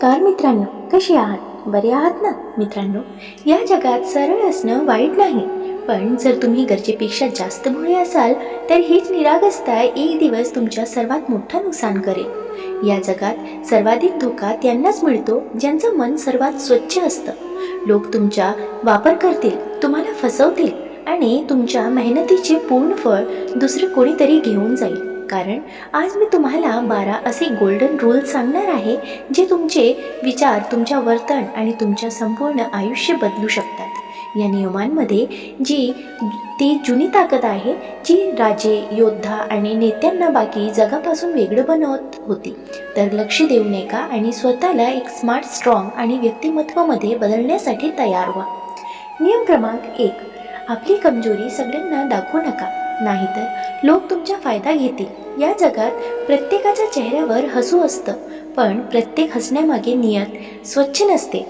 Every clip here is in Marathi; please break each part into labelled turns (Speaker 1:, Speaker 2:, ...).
Speaker 1: नमस्कार मित्रांनो कशी आहात? बरे आहात ना मित्रांनो? या जगात सरळ असणं वाईट नाही पण जर तुम्ही गरजेपेक्षा जास्त भोळे असाल तर हीच निरागसता एक दिवस तुमच्या सर्वात मोठं नुकसान करेल. या जगात सर्वाधिक धोका त्यांनाच मिळतो ज्यांचं मन सर्वात स्वच्छ असतं. लोक तुमच्या वापर करतील तुम्हाला फसवतील आणि तुमच्या मेहनतीचे पूर्ण फळ दुसरं कोणीतरी घेऊन जाईल. कारण आज मी तुम्हाला बारा असे गोल्डन रूल सांगणार आहे जे तुमचे विचार तुमच्या वर्तन आणि तुमच्या संपूर्ण आयुष्य बदलू शकतात. या नियमांमध्ये जी ती जुनी ताकद आहे जी राजे योद्धा आणि नेत्यांना बाकी जगापासून वेगळं बनवत होती. तर लक्ष देऊ नका आणि स्वतःला एक स्मार्ट स्ट्रॉंग आणि व्यक्तिमत्वामध्ये बदलण्यासाठी तयार व्हा. नियम क्रमांक एक. आपली कमजोरी सगळ्यांना दाखवू नका. नाहीतर लोक तुमचा फायदा घेतील. या जगात प्रत्येकाच्या चेहऱ्यावर हसू असतं पण प्रत्येक हसण्यामागे नियत स्वच्छ नसते.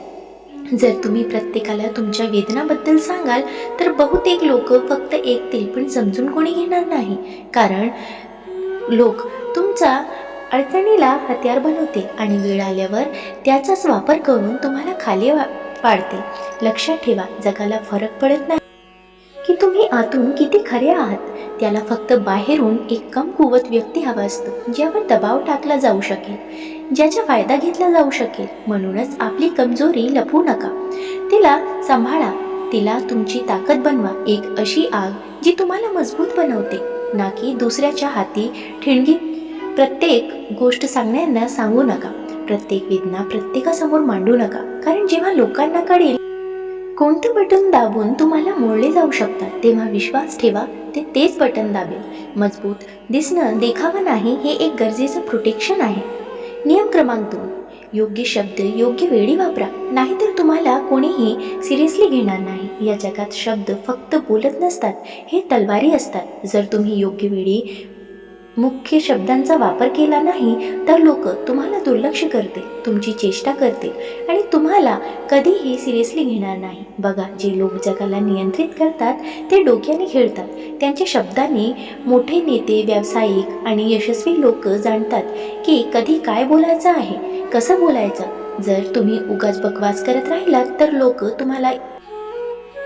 Speaker 1: जर तुम्ही प्रत्येकाला तुमच्या वेदनाबद्दल सांगाल तर बहुतेक लोक फक्त ऐकतील पण समजून कोणी घेणार नाही. कारण लोक तुमचा अडचणीला हत्यार बनवते आणि वेळ आल्यावर त्याचाच वापर करून तुम्हाला खाली वा पाडतील. लक्षात ठेवा जगाला फरक पडत नाही. की तुम्ही आतून किती खरे आहात? त्याला फक्त बाहेरून एक कमकुवत व्यक्ती हवा असतो ज्यावर दबाव टाकला जाऊ शकेल ज्याचा फायदा घेतला जाऊ शकेल. म्हणूनच आपली कमजोरी लपवू नका. तिला सांभाळा. तिला तुमची ताकद बनवा. एक अशी आग जी तुम्हाला मजबूत बनवते. ना की दुसऱ्याच्या हाती ठिणगी. प्रत्येक गोष्ट सांगण्यांना सांगू नका. प्रत्येक वेदना प्रत्येकासमोर मांडू नका. कारण जेव्हा लोकांना कळेल कोणतं बटन दाबून तुम्हाला मोडले जाऊ शकतात? तेव्हा विश्वास ठेवा ते तेच बटन दाबेल. मजबूत दिसणं देखावं नाही हे एक गरजेचं प्रोटेक्शन आहे. नियम क्रमांक दोन. योग्य शब्द योग्य वेळी वापरा. नाहीतर तुम्हाला कोणीही सिरियसली घेणार नाही. या जगात शब्द फक्त बोलत नसतात हे तलवारी असतात. जर तुम्ही योग्य वेळी मुख्य शब्दांचा वापर केला नाही तर लोक तुम्हाला दुर्लक्ष करतील तुमची चेष्टा करतील आणि तुम्हाला कधीही सिरियसली घेणार नाही. बघा जे लोक जगाला नियंत्रित करतात ते डोक्याने खेळतात. त्यांच्या शब्दांनी मोठे नेते व्यावसायिक आणि यशस्वी लोक जाणतात की कधी काय बोलायचं आहे कसं बोलायचं. जर तुम्ही उगाच बकवास करत राहिलात तर लोक तुम्हाला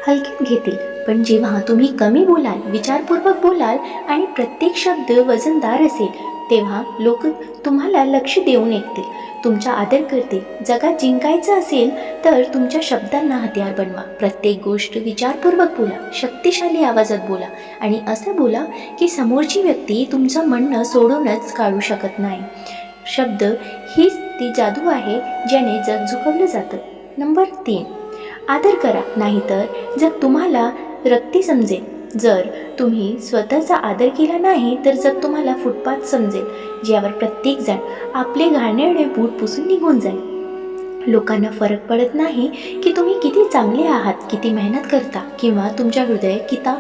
Speaker 1: हलक्यात घेतील. पण जेव्हा तुम्ही कमी बोलाल विचारपूर्वक बोलाल आणि प्रत्येक शब्द वजनदार असेल तेव्हा लोक तुम्हाला लक्ष देऊन ऐकतील. तुमचा आदर करतील. जगात जिंकायचं असेल तर तुमच्या शब्दांना हत्यार बनवा. प्रत्येक गोष्ट विचारपूर्वक बोला. शक्तिशाली आवाजात बोला. आणि असं बोला की समोरची व्यक्ती तुमचं म्हणणं सोडूनच काढू शकत नाही. शब्द हीच ती जादू आहे ज्याने जग झुकवलं जातं. नंबर तीन. आदर करा. नाहीतर जर तुम्हाला रक्ती समजेल. जर तुम्ही स्वतःचा आदर केला नाही तर जग तुम्हाला फुटपाथ समजेल ज्यावर प्रत्येकजण आपले घाणेरडे बूट पुसून निघून जाईल. लोकांना फरक पडत नाही की तुम्ही किती चांगले आहात किती मेहनत करता किंवा तुमच्या हृदय किता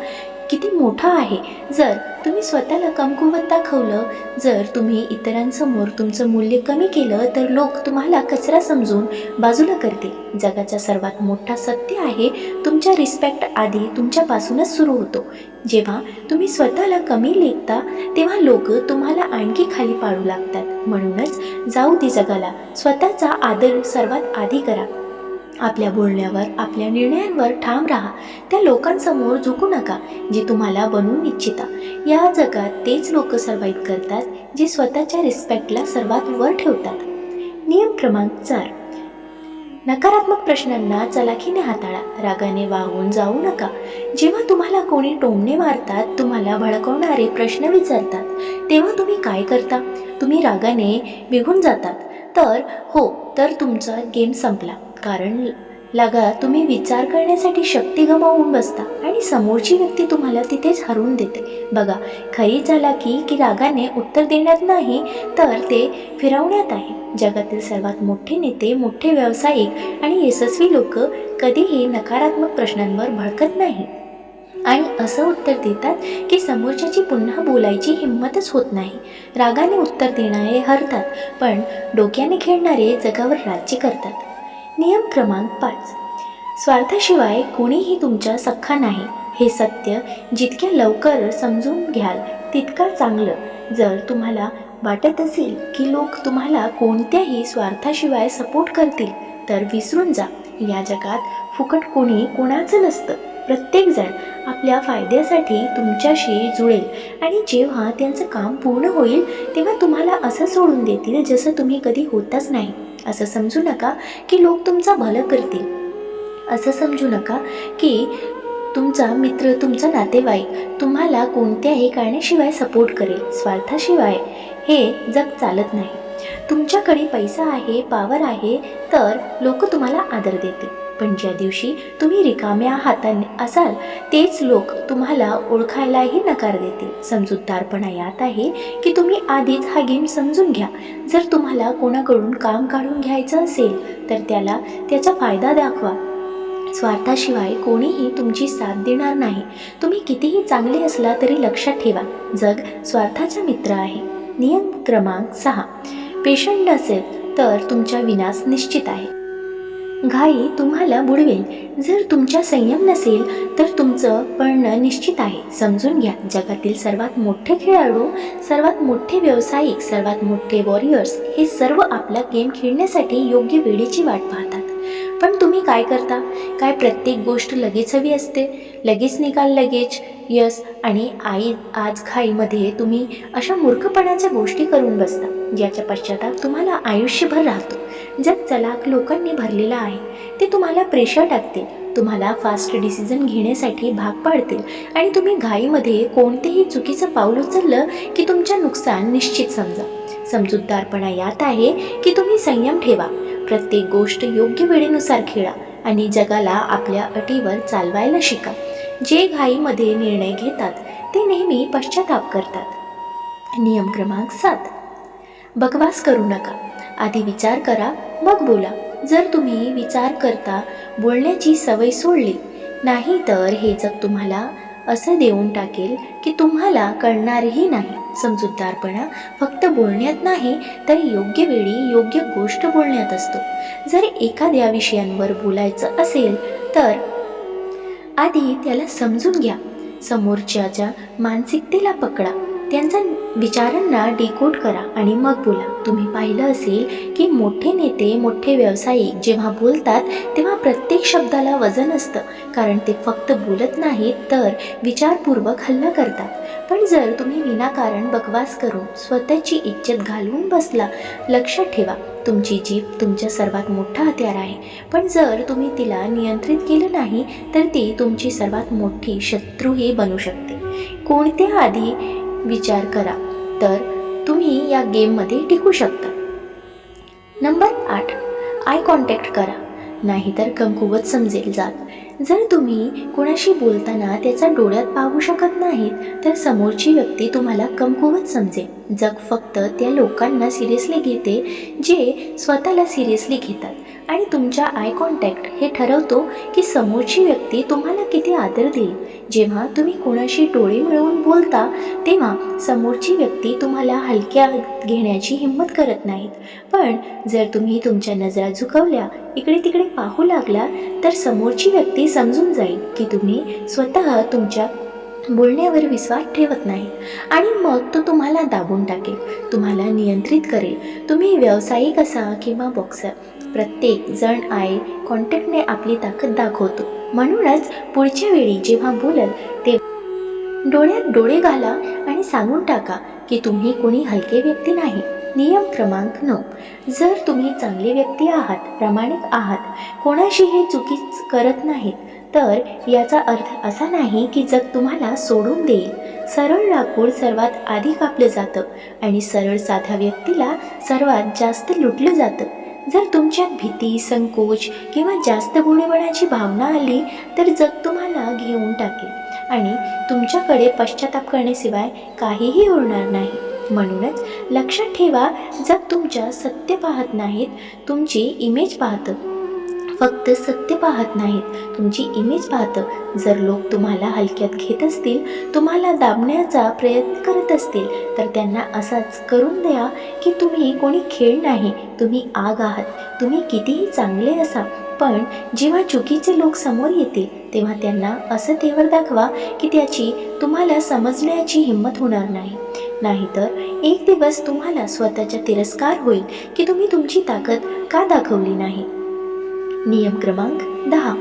Speaker 1: किती मोठा आहे. जर तुम्ही स्वतःला कमकुवत दाखवलं जर तुम्ही इतरांसमोर तुमचं मूल्य कमी केलं तर लोक तुम्हाला कचरा समजून बाजूला करतील. जगाचा सर्वात मोठा सत्य आहे तुमच्या रिस्पेक्ट आधी तुमच्यापासूनच सुरू होतो. जेव्हा तुम्ही स्वतःला कमी लेखता तेव्हा लोक तुम्हाला आणखी खाली पाडू लागतात. म्हणूनच जाऊ दे जगाला. स्वतःचा आदर सर्वात आधी करा. आपल्या बोलण्यावर आपल्या निर्णयांवर ठाम राहा. त्या लोकांसमोर झुकू नका जे तुम्हाला बनवून इच्छिता. या जगात तेच लोक सर्वाईव्ह करतात जे स्वतःच्या रिस्पेक्टला सर्वात वर ठेवतात. नियम क्रमांक चार. नकारात्मक प्रश्नांना चलाखीने हाताळा. रागाने वाहून जाऊ नका. जेव्हा तुम्हाला कोणी टोमणे मारतात तुम्हाला भडकवणारे प्रश्न विचारतात तेव्हा तुम्ही काय करता? तुम्ही रागाने निघून जातात. तर हो तर तुमचा गेम संपला. कारण लागा तुम्ही विचार करण्यासाठी शक्ती गमावून बसता आणि समोरची व्यक्ती तुम्हाला तिथेच हरवून देते. बघा खरी झाला की की रागाने उत्तर देण्यात नाही तर ते फिरवण्यात आहे. जगातील सर्वात मोठे नेते मोठे व्यावसायिक आणि यशस्वी लोक कधीही नकारात्मक प्रश्नांवर भडकत नाही. आणि असं उत्तर देतात की समोरच्याची पुन्हा बोलायची हिंमतच होत नाही. रागाने उत्तर देणारे हरतात पण डोक्याने खेळणारे जगावर राज्य करतात. नियम क्रमांक पाच. स्वार्थाशिवाय कोणीही तुमच्या सख्खा नाही हे सत्य जितक्या लवकर समजून घ्याल तितका चांगलं. जर तुम्हाला वाटत असेल की लोक तुम्हाला कोणत्याही स्वार्थाशिवाय सपोर्ट करतील तर विसरून जा. या जगात फुकट कोणी कोणाचं नसतं. प्रत्येकजण आपल्या फायद्यासाठी तुमच्याशी जुळेल आणि जेव्हा त्यांचं काम पूर्ण होईल तेव्हा तुम्हाला असं सोडून देतील जसं तुम्ही कधी होतच नाही. असं समजू नका की लोक तुमचं भलं करतील. असं समजू नका की तुमचा मित्र तुमचा नातेवाईक तुम्हाला कोणत्याही कारणाशिवाय सपोर्ट करेल स्वार्थाशिवाय हे जग चालत नाही. तुमच्याकडे पैसा आहे पावर आहे तर लोक तुम्हाला आदर देतील. पण ज्या दिवशी तुम्ही रिकाम्या हाताने असाल तेच लोक तुम्हाला ओळखायलाही नकार देतील. समजूतदारपणा यात आहे की तुम्ही आधीच हा गेम समजून घ्या. जर तुम्हाला कोणाकडून काम काढून घ्यायचं असेल तर त्याला त्याचा फायदा दाखवा. स्वार्थाशिवाय कोणीही तुमची साथ देणार नाही. तुम्ही कितीही चांगले असला तरी लक्षात ठेवा जग स्वार्थाचा मित्र आहे. नियम क्रमांक सहा. पेशंट असेल तर तुमच्या विनाश निश्चित आहे. घाई तुम्हाला बुडवेल. जर तुमच्या संयम नसेल तर तुमचं पळणं निश्चित आहे. समजून घ्या जगातील सर्वात मोठे खेळाडू सर्वात मोठे व्यावसायिक सर्वात मोठे वॉरियर्स हे सर्व आपला गेम खेळण्यासाठी योग्य वेळेची वाट पाहतात. पण तुम्ही काय करता? काय प्रत्येक गोष्ट लगेच हवी असते? लगेच निकाल लगेच? यस आणि आई आज घाईमध्ये तुम्ही अशा मूर्खपणाच्या गोष्टी करून बसता. ज्याच्या पश्चाताप तुम्हाला आयुष्यभर राहतो. जग चलाक लोकांनी भरलेला आहे ते तुम्हाला प्रेशर टाकतील तुम्हाला फास्ट डिसिजन घेण्यासाठी भाग पाडतील आणि तुम्ही घाईमध्ये कोणतेही चुकीचं पाऊल उचललं की तुमचं नुकसान निश्चित समजा. समजूतदारपणा यात आहे की तुम्ही संयम ठेवा प्रत्येक गोष्ट योग्य वेळेनुसार खेळा आणि जगाला आपल्या अटीवर चालवायला शिका. जे घाईमध्ये निर्णय घेतात ते नेहमी पश्चाताप करतात. नियम क्रमांक सात. बकवास करू नका. आधी विचार करा मग बोला. जर तुम्ही विचार करता बोलण्याची सवय सोडली नाही तर हे जग तुम्हाला असं देऊन टाकेल की तुम्हाला कळणारही नाही. समजूतदारपणा फक्त बोलण्यात नाही तर योग्य वेळी योग्य गोष्ट बोलण्यात असतो. जर एखाद्या विषयांवर बोलायचं असेल तर आधी त्याला समजून घ्या. समोरच्याच्या मानसिकतेला पकडा. त्यांचा विचारांना डिकोड करा आणि मग बोला. तुम्ही पाहिलं असेल की मोठे नेते मोठे व्यावसायिक जेव्हा बोलतात तेव्हा प्रत्येक शब्दाला वजन असतं. कारण ते फक्त बोलत नाहीत तर विचारपूर्वक हल्ला करतात. पण जर तुम्ही विनाकारण बकवास करून स्वतःची इज्जत घालवून बसला लक्षात ठेवा तुमची जीभ तुमच्या सर्वात मोठा हत्यार आहे. पण जर तुम्ही तिला नियंत्रित केलं नाही तर ती तुमची सर्वात मोठी शत्रूही बनू शकते. कोणत्या आधी विचार करा. तर तुम्ही या गेममध्ये टिकू शकता. नंबर आठ. आय कॉन्टॅक्ट करा. नाहीतर कमकुवत समजेल जात. जर तुम्ही कोणाशी बोलताना त्याचा डोळ्यात पाहू शकत नाहीत तर समोरची व्यक्ती तुम्हाला कमकुवत समजेल. जग फक्त त्या लोकांना सिरियसली घेते जे स्वतःला सिरियसली घेतात. आणि तुमच्या आय कॉन्टॅक्ट हे ठरवतो की समोरची व्यक्ती तुम्हाला किती आदर देईल. जेव्हा तुम्ही कोणाशी डोळे मिळवून बोलता तेव्हा समोरची व्यक्ती तुम्हाला हलक्या घेण्याची हिंमत करत नाहीत. पण जर तुम्ही तुमच्या नजरा झुकवल्या इकडे तिकडे पाहू लागला तर समोरची व्यक्ती समजून जाईल की तुम्ही स्वतः तुमच्या बोलण्यावर विश्वास ठेवत नाही. आणि मग तो तुम्हाला दाबून टाकेल. तुम्हाला नियंत्रित करेल. तुम्ही व्यावसायिक असा किंवा बॉक्सर. प्रत्येक जण आय कॉन्टॅक्टने आपली ताकद दाखवतो. म्हणूनच पुढच्या वेळी जेव्हा बोलल ते डोळ्यात डोळे घाला आणि सांगून टाका की तुम्ही कोणी हलके व्यक्ती नाही. नियम क्रमांक नऊ. जर तुम्ही चांगली व्यक्ती आहात प्रामाणिक आहात कोणाशी हे चुकीच करत नाहीत तर याचा अर्थ असा नाही की जग तुम्हाला सोडून देईल. सरळ लाकूड सर्वात आधी कापलं जातं आणि सरळ साध्या व्यक्तीला सर्वात जास्त लुटलं जातं. जर तुमच्यात भीती संकोच किंवा जास्त भोळेपणाची भावना आली तर जग तुम्हाला घेऊन टाकेल आणि तुमच्याकडे पश्चाताप करण्याशिवाय काहीही होणार नाही. म्हणूनच लक्षात ठेवा जग तुमच्या सत्य पाहत नाहीत तुमची इमेज पाहतं. फक्त सत्य पाहत नाहीत तुमची इमेज पाहतं. जर लोक तुम्हाला हलक्यात घेत असतील तुम्हाला दाबण्याचा प्रयत्न करत असतील तर त्यांना असाच करून द्या की तुम्ही कोणी खेळ नाही तुम्ही आग आहात तुम्ही कितीही चांगले असा पण जेव्हा चुकीचे लोक समोर येतील तेव्हा त्यांना असं तेवर दाखवा की त्याची तुम्हाला समजण्याची हिंमत होणार नाही. नाहीतर एक दिवस तुम्हाला स्वतःचा तिरस्कार होईल की तुम्ही तुमची ताकद का दाखवली नाही. नियम क्रमांक दहा.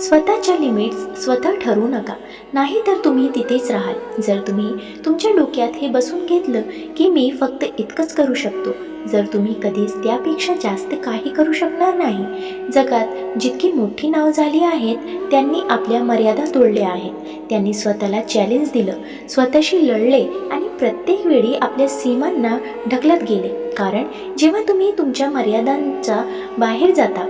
Speaker 1: स्वतःच्या लिमिट्स स्वतः ठरवू नका. नाही तर तुम्ही तिथेच राहाल. जर तुम्ही तुमच्या डोक्यात हे बसून घेतलं की मी फक्त इतकंच करू शकतो जर तुम्ही कधीच त्यापेक्षा जास्त काही करू शकणार नाही. जगात जितकी मोठी नाव झाली आहेत त्यांनी आपल्या मर्यादा तोडल्या आहेत. त्यांनी स्वतःला चॅलेंज दिलं. स्वतःशी लढले आणि प्रत्येक वेळी आपल्या सीमांना ढकलत गेले. कारण जेव्हा तुम्ही तुमच्या मर्यादांच्या बाहेर जाता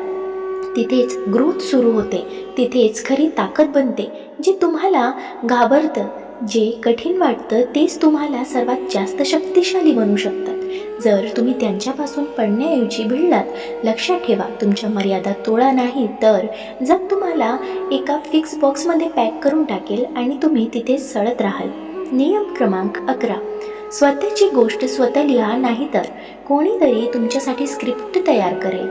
Speaker 1: तिथेच ग्रोथ सुरू होते. तिथेच खरी ताकद बनते जे तुम्हाला घाबरतं. जे कठीण वाटतं तेच तुम्हाला सर्वात जास्त शक्तिशाली बनू शकतात. जर तुम्ही त्यांच्यापासून पडण्याऐवजी भिडलात लक्षात ठेवा तुमच्या मर्यादा तोडा नाही तर जग तुम्हाला एका फिक्स बॉक्समध्ये पॅक करून टाकेल आणि तुम्ही तिथे सळत राहाल. नियम क्रमांक अकरा. स्वतःची गोष्ट स्वतः लिहा नाही तर कोणीतरी तुमच्यासाठी स्क्रिप्ट तयार करेल.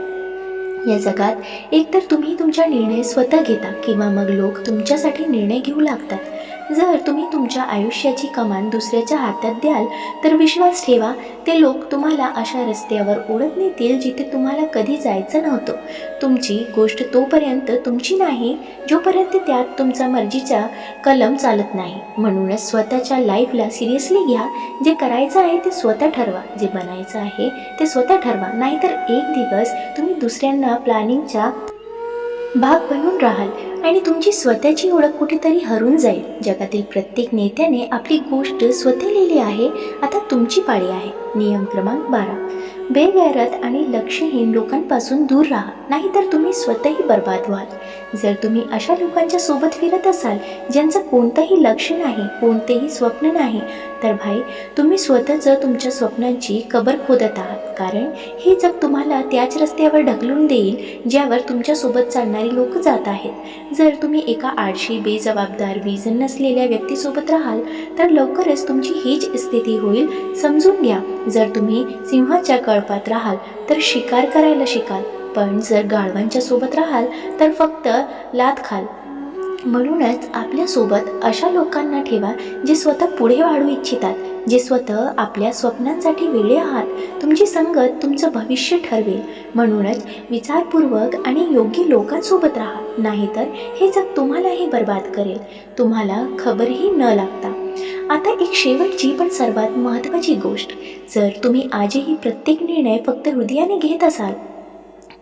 Speaker 1: या जगात एकतर तुम्ही तुमचा निर्णय स्वतः घेता किंवा मग लोक तुमच्यासाठी निर्णय घेऊ लागतात. जर तुम्ही तुमच्या आयुष्याची कमान दुसऱ्याच्या हातात द्याल तर विश्वास ठेवा ते लोक तुम्हाला अशा रस्त्यावर ओढत नेतील जिथे तुम्हाला कधी जायचं नव्हतं. तुमची गोष्ट तोपर्यंत तुमची नाही जोपर्यंत त्यात तुमचा मर्जीचा कलम चालत नाही. म्हणूनच स्वतःच्या लाईफला सिरियसली घ्या. जे करायचं आहे ते स्वतः ठरवा. जे बनायचं आहे ते स्वतः ठरवा. नाहीतर एक दिवस तुम्ही दुसऱ्यांना प्लॅनिंगचा भाग बनून राहाल. आणि तुमची स्वतःची ओळख कुठेतरी हरून जाईल. जगातील प्रत्येक नेत्याने आपली गोष्ट स्वतः लिहिली आहे. आता तुमची पाळी आहे. नियम क्रमांक बारा. बेगैरत आणि लक्षहीन लोकांपासून दूर राहा. नाहीतर तुम्ही स्वतःही बर्बाद व्हाल. जर तुम्ही अशा लोकांच्या सोबत फिरत असाल ज्यांचं कोणतंही लक्ष नाही कोणतेही स्वप्न नाही तर भाई तुम्ही स्वतःच तुमच्या स्वप्नांची कबर खोदत आहात. कारण हे जग तुम्हाला त्याच रस्त्यावर ढकलून देईल ज्यावर तुमच्यासोबत चालणारी लोक जात आहेत. जर तुम्ही एका आळशी बेजबाबदार विजन नसलेल्या व्यक्तीसोबत राहाल तर लवकरच तुमची हीच स्थिती होईल. समजून घ्या. जर तुम्ही सिंहाच्या कळपात राहाल तर शिकार करायला शिकाल. पण जर गाढवांच्या सोबत राहाल तर फक्त लात खाल. म्हणूनच आपल्यासोबत अशा लोकांना ठेवा जे स्वतः पुढे वाढू इच्छितात जे स्वतः आपल्या स्वप्नांसाठी वेळे आहात. तुमची संगत तुमचं भविष्य ठरवेल. म्हणूनच विचारपूर्वक आणि योग्य लोकांसोबत राहा. नाहीतर हे जग तुम्हालाही बर्बाद करेल. तुम्हाला खबरही न लागता. आता एक शेवटची पण सर्वात महत्त्वाची गोष्ट. जर तुम्ही आजही प्रत्येक निर्णय फक्त हृदयाने घेत असाल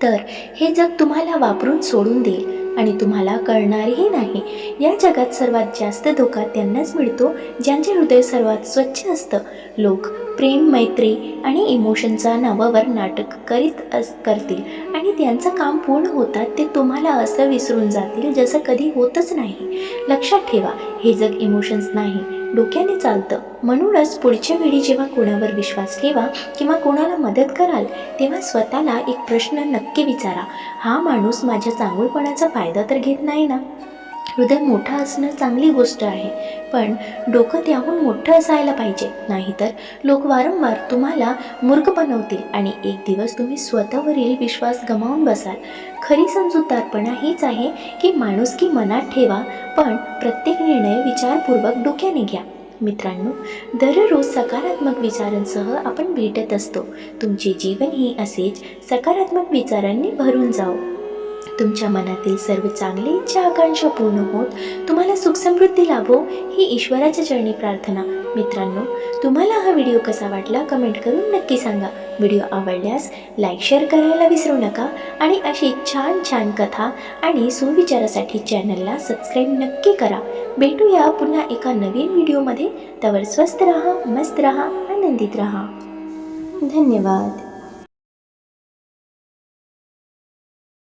Speaker 1: तर हे जग तुम्हाला वापरून सोडून देईल आणि तुम्हाला कळणारही नाही. या जगात सर्वात जास्त धोका त्यांनाच मिळतो ज्यांचे हृदय सर्वात स्वच्छ असतं. लोक प्रेम मैत्री आणि इमोशनचा नावावर नाटक करीत अस करतील आणि त्यांचं काम पूर्ण होतात ते तुम्हाला असं विसरून जातील जसं कधी होतच नाही. लक्षात ठेवा हे जग इमोशन्स नाही डोक्याने चालतं. म्हणूनच पुढच्या वेळी जेव्हा कोणावर विश्वास ठेवा किंवा कोणाला मदत कराल तेव्हा स्वतःला एक प्रश्न नक्की विचारा. हा माणूस माझ्या चांगुलपणाचा फायदा तर घेत नाही ना? हृदय मोठं असणं चांगली गोष्ट आहे. पण डोकं त्याहून मोठं असायला पाहिजे. नाहीतर लोक वारंवार तुम्हाला मूर्ख बनवतील आणि एक दिवस तुम्ही स्वतःवरील विश्वास गमावून बसाल. खरी समजूतदारपणा हीच आहे की माणुसकी मनात ठेवा पण प्रत्येक निर्णय विचारपूर्वक डोक्याने घ्या. मित्रांनो दररोज सकारात्मक विचारांसह आपण भेटत असतो. तुमचे जीवनही असेच सकारात्मक विचारांनी भरून जाओ तुमच्या मनातील सर्व चांगली इच्छा आकांक्षा पूर्ण होत तुम्हाला सुखसमृद्धी लाभो ही ईश्वराच्या चरणी प्रार्थना. मित्रांनो तुम्हाला हा व्हिडिओ कसा वाटला कमेंट करून नक्की सांगा. व्हिडिओ आवडल्यास लाईक शेअर करायला विसरू नका आणि अशी छान छान कथा आणि सुविचारासाठी चॅनलला सबस्क्राईब नक्की करा. भेटूया पुन्हा एका नवीन व्हिडिओमध्ये. तवर स्वस्त राहा मस्त राहा आनंदित राहा. धन्यवाद.